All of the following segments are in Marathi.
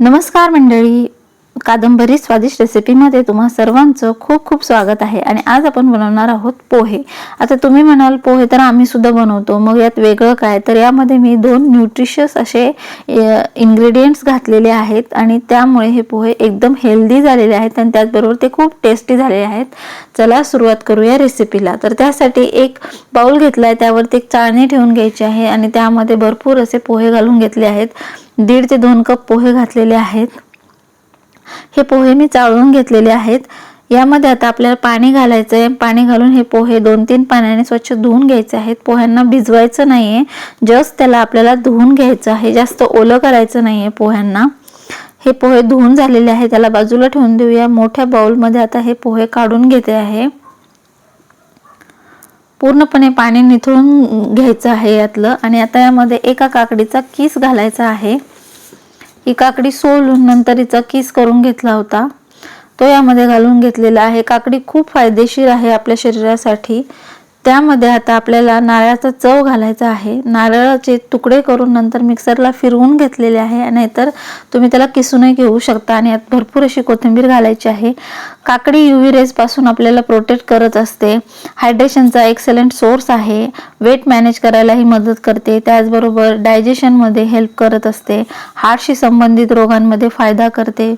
नमस्कार मंडळी. कादंबरी स्वादिष्ट रेसिपीमध्ये तुम्हा सर्वांचं खूप खूप स्वागत आहे. आणि आज आपण बनवणार आहोत पोहे. आता तुम्ही म्हणाल पोहे तर आम्ही सुद्धा बनवतो. मग यात वेगळं काय? तर यामध्ये मी दोन न्यूट्रिशियस असे इन्ग्रेडियंट्स घातलेले आहेत. आणि त्यामुळे हे पोहे एकदम हेल्दी झालेले आहेत. आणि त्याचबरोबर ते खूप टेस्टी झालेले आहेत. चला सुरुवात करूया रेसिपीला तर त्यासाठी एक बाउल घेतला आहे त्यावरती एक चाळणी ठेवून घ्यायची आहे. आणि त्यामध्ये भरपूर असे पोहे घालून घेतले आहेत. दीड ते दोन कप पोहे घातलेले आहेत. हे पोहे मी चाळून घेतलेले आहेत. यामध्ये आता आपल्याला पाणी घालायचं आहे पाणी घालून हे पोहे दोन तीन पाण्याने स्वच्छ धुवून घ्यायचे आहेत. पोह्यांना भिजवायचं नाही आहे जस्ट त्याला आपल्याला धुवून घ्यायचं आहे. जास्त ओलं करायचं नाही आहे पोह्यांना. हे पोहे धुवून झालेले आहे. त्याला बाजूला ठेवून देऊया. मोठ्या बाउलमध्ये आता हे पोहे काढून घेते आहे. पूर्णपणे पाणी निथळून घ्यायचं आहे यातलं. आणि आता यामध्ये एका काकडीचा किस घालायचा आहे. ही काकडी सोलून नंतर हिचा किस करून घेतला होता. तो यामध्ये घालून घेतलेला आहे. काकडी खूप फायदेशीर आहे आपल्या शरीरासाठी. त्यामध्ये आता आपल्याला नारळाचा चव घालायचा आहे. नारळाचे तुकडे करून नंतर मिक्सरला फिरवून घेतलेले आहे. नाहीतर तुम्ही त्याला किसूनही घेऊ शकता आणि यात भरपूर अशी कोथिंबीर घालायची आहे. काकडी युव्ही रेसपासून आपल्याला प्रोटेक्ट करत असते. हायड्रेशनचा एक्सलंट सोर्स आहे. वेट मॅनेज करायलाही मदत करते. त्याचबरोबर डायजेशनमध्ये हेल्प करत असते. हार्टशी संबंधित रोगांमध्ये फायदा करते.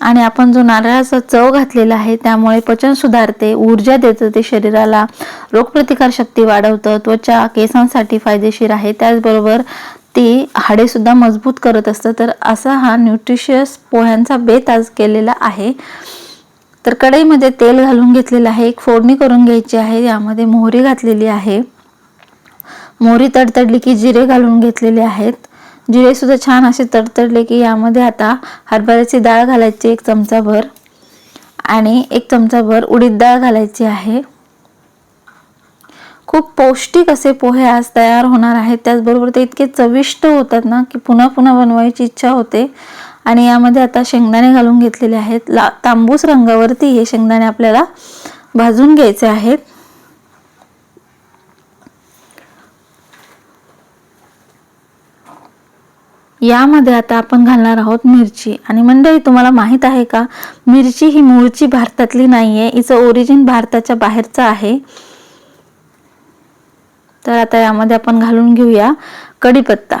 आणि आपण जो नारळाचा चव घातलेला आहे त्यामुळे पचन सुधारते ऊर्जा देतं ते शरीराला रोगप्रतिकार शक्ती वाढवतं त्वचा केसांसाठी फायदेशीर आहे. त्याचबरोबर ती हाडेसुद्धा मजबूत करत असतं. तर असा हा न्यूट्रिशियस पोह्यांचा बेत आज केलेला आहे. तर कढईमध्ये तेल घालून घेतलेलं आहे एक फोडणी करून घ्यायची आहे यामध्ये मोहरी घातलेली आहे. मोहरी तडतडली की जिरे घालून घेतलेले आहेत. जिरे सुद्धा छान असे तडतडले की यामध्ये आता हरभऱ्याची डाळ घालायची एक चमचाभर आणि एक चमचाभर उडीद डाळ घालायची आहे. खूप पौष्टिक असे पोहे आज तयार होणार आहेत. त्याचबरोबर ते इतके चविष्ट होतात ना की पुन्हा पुन्हा बनवायची इच्छा होते. आणि यामध्ये आता शेंगदाणे घालून घेतलेले आहेत. ला तांबूस रंगावरती हे शेंगदाणे आपल्याला भाजून घ्यायचे आहेत. यामध्ये आता आपण घालणार आहोत मिरची. आणि मंडळी तुम्हाला माहीत आहे का? मिरची ही मूळची भारतातली नाही आहे हिचं ओरिजिन भारताच्या बाहेरचं आहे. तर आता यामध्ये आपण घालून घेऊया कढीपत्ता.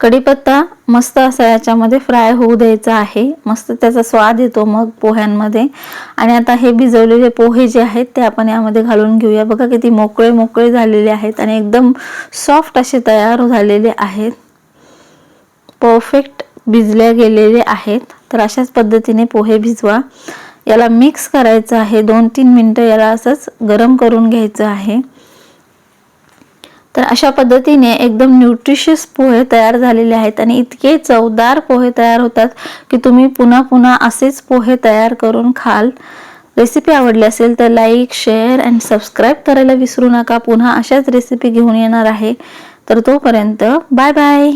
कढीपत्ता मस्त असा याच्यामध्ये फ्राय होऊ द्यायचा आहे. मस्त त्याचा स्वाद येतो मग पोह्यांमध्ये. आणि आता हे भिजवलेले पोहे जे आहेत ते आपण यामध्ये घालून घेऊया. बघा किती मोकळे मोकळे झालेले आहेत आणि एकदम सॉफ्ट असे तयार झालेले आहेत. परफेक्ट भिजल्या गेलेले आहेत. तर अशाच पद्धतीने पोहे भिजवा. याला मिक्स करायचं आहे. दोन तीन मिनटं याला असंच गरम करून घ्यायचं आहे. तर अशा पद्धतीने एकदम न्यूट्रिशियस पोहे तयार झालेले आहेत आणि इतके चवदार पोहे तयार होतात की तुम्ही पुन्हा पुन्हा असेच पोहे तयार करून खाल. रेसिपी आवडली असेल तर लाईक शेअर अँड सबस्क्राईब करायला विसरू नका. पुन्हा अशाच रेसिपी घेऊन येणार आहे. तर तोपर्यंत बाय बाय